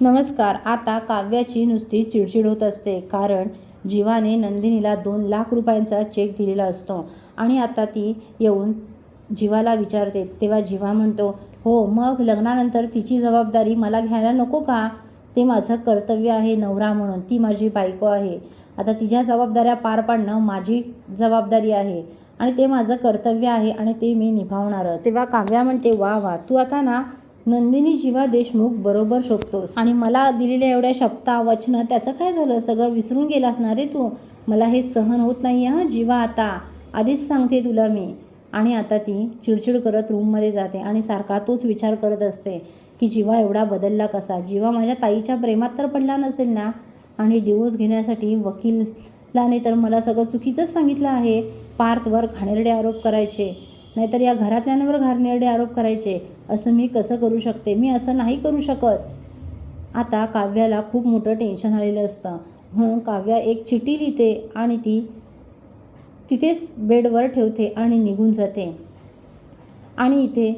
नमस्कार. आता काव्याची नुसती चिडचिड होत असते. कारण जीवाने नंदिनीला दोन लाख रुपयांचा चेक दिलेला असतो आणि आता ती येऊन जीवाला विचारते. तेव्हा जीवा म्हणतो हो मग लग्नानंतर तिची जबाबदारी मला घ्यायला नको का? ते माझं कर्तव्य आहे नवरा म्हणून. ती माझी बायको आहे. आता तिच्या जबाबदाऱ्या पार पाडणं माझी जबाबदारी आहे आणि ते माझं कर्तव्य आहे आणि ते मी निभावणार तेव्हा काव्या म्हणते वा वा तू आता ना नंदिनी जीवा देशमुख बरोबर शोभतोस. आणि मला दिलेल्या एवढ्या शब्दा वचनं त्याचं काय झालं? सगळं विसरून गेलास ना रे तू? मला हे सहन होत नाही आहे हां जीवा आता. आधीच सांगते तुला मी. आणि आता ती चिडचिड करत रूममध्ये जाते आणि सारखा तोच विचार करत असते की जीवा एवढा बदलला कसा? जीवा माझ्या ताईच्या प्रेमात तर पडला नसेल ना? आणि डिवोर्स घेण्यासाठी वकीलाने तर मला सगळं चुकीचंच सांगितलं आहे. पार्थवर घाणेरडे आरोप करायचे. नाहीतर या घरातल्यांवर घाणेरडे आरोप करायचे असं मी कसं करू शकते? मी असं नाही करू शकत. आता काव्याला खूप मोठं टेन्शन आलेलं असतं. म्हणून काव्या एक चिठी लिहिते आणि ती तिथेच बेडवर ठेवते आणि निघून जाते. आणि इथे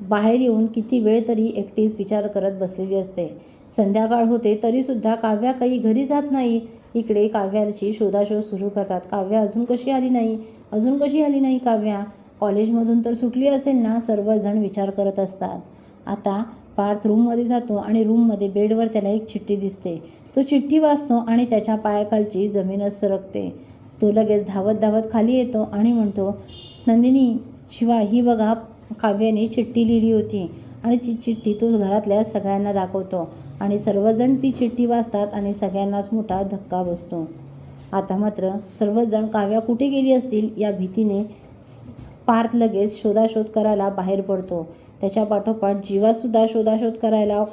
बाहेर येऊन किती वेळ तरी एकटीच विचार करत बसलेली असते. संध्याकाळ होते तरीसुद्धा काव्या काही घरी जात नाही. इकडे काव्याची शोधाशोध सुरू करतात. काव्या अजून कशी आली नाही? अजून कशी आली नाही काव्या? कॉलेजमधून तर सुटली असेल ना सर्वजण विचार करत असतात. आता पार्थ रूममध्ये जातो आणि रूममध्ये बेडवर त्याला एक चिठ्ठी दिसते. तो चिठ्ठी वाचतो आणि त्याच्या पायाखालची जमीनच सरकते. तो लगेच धावत धावत खाली येतो आणि म्हणतो नंदिनी शिवा ही बघा काव्याने चिठ्ठी लिहिली होती आणि ती चिठ्ठी तो घरातल्या सगळ्यांना दाखवतो आणि सर्वजण ती चिठ्ठी वाचतात आणि सगळ्यांनाच मोठा धक्का बसतो. आता मात्र सर्वजण काव्या कुठे गेली असतील या भीतीने पार्थ लगेच शोधाशोध करायला बाहेर पडतो. त्याच्या पाठोपाठ जीवासुद्धा शोधाशोध करायला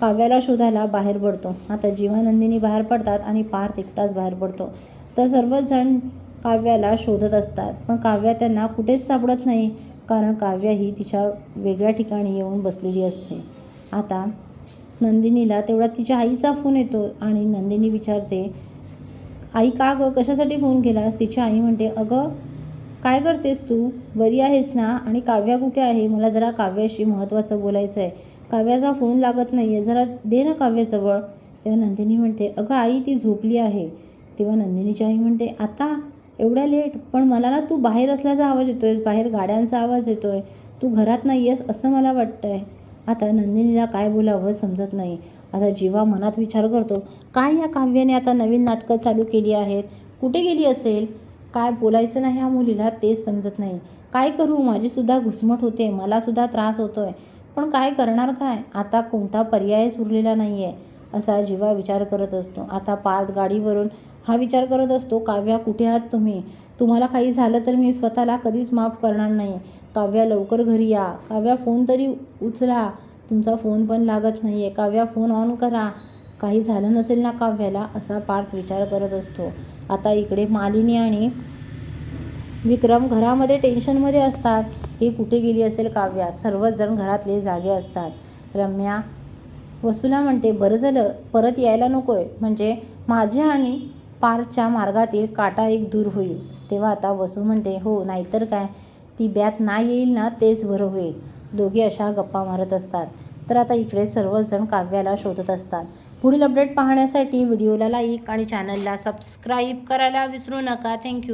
काव्याला शोधायला बाहेर पडतो. आता जीवानंदिनी बाहेर पडतात आणि पार्थ एकटाच बाहेर पडतो. तर सर्वच जण काव्याला शोधत असतात. पण काव्या त्यांना कुठेच सापडत नाही कारण काव्या ही तिच्या वेगळ्या ठिकाणी येऊन बसलेली असते. आता नंदिनीला तेवढा तिच्या आईचा फोन येतो आणि नंदिनी विचारते आई का गं? कशासाठी फोन केलास? तिची आई म्हणते अगं काय करतेस तू? बरी आहेस ना? आणि काव्या कुठे आहे? मला जरा काव्याशी महत्त्वाचं बोलायचं आहे. काव्याचा फोन लागत नाही आहे जरा दे ना काव्याजवळ. तेव्हा नंदिनी म्हणते अगं आई ती झोपली आहे. तेव्हा नंदिनीची आई म्हणते आता? एवढ्या लेट पण मला ना तू बाहेर असल्याचा आवाज येतो आहेस बाहेर गाड्यांचा आवाज येतो आहे तू घरात नाही आहेस असं मला वाटतं आहे आता नंदिनीला काय बोलावं समजत नाही. आता जीवा मनात विचार करतो काय या काव्याने आता नवीन नाटकं चालू केली आहेत? कुठे गेली असेल? काय बोलायचं नाही ह्या मुलीला तेच समजत नाही. काय करू? माझीसुद्धा घुसमट होते. मलासुद्धा त्रास होतो आहे पण काय करणार काय? आता कोणता पर्यायच उरलेला नाही आहे असा जीवा विचार करत असतो. आता पाच गाडीवरून हा विचार करत असतो काव्या कुठे आहात तुम्ही? तुम्हाला काही झालं तर मी स्वतःला कधीच माफ करणार नाही. काव्या लवकर घरी या. काव्या फोन तरी उचला. तुमचा फोन पण लागत नाही आहे काव्या फोन ऑन करा. काही झालं नसेल ना काव्याला असा पार्थ विचार करत असतो. आता इकडे मालिनी आणि विक्रम घरामध्ये टेन्शनमध्ये असतात. ही कुठे गेली असेल काव्या? सर्वच जण घरातले जागे असतात. रम्या वसुला म्हणते बरं झालं परत यायला नको आहे म्हणजे माझ्या आणि पार्कच्या मार्गातील काटा एक दूर होईल. तेव्हा आता वसू म्हणते हो नाहीतर काय? ती ब्यात ना येईल ना तेच बरं होईल. दोघे अशा गप्पा मारत असतात. तर आता इकडे सर्वजण काव्याला शोधत असतात. पुढील अपडेट पाहण्यासाठी व्हिडिओला लाईक आणि चॅनलला सबस्क्राईब करायला विसरू नका. थँक्यू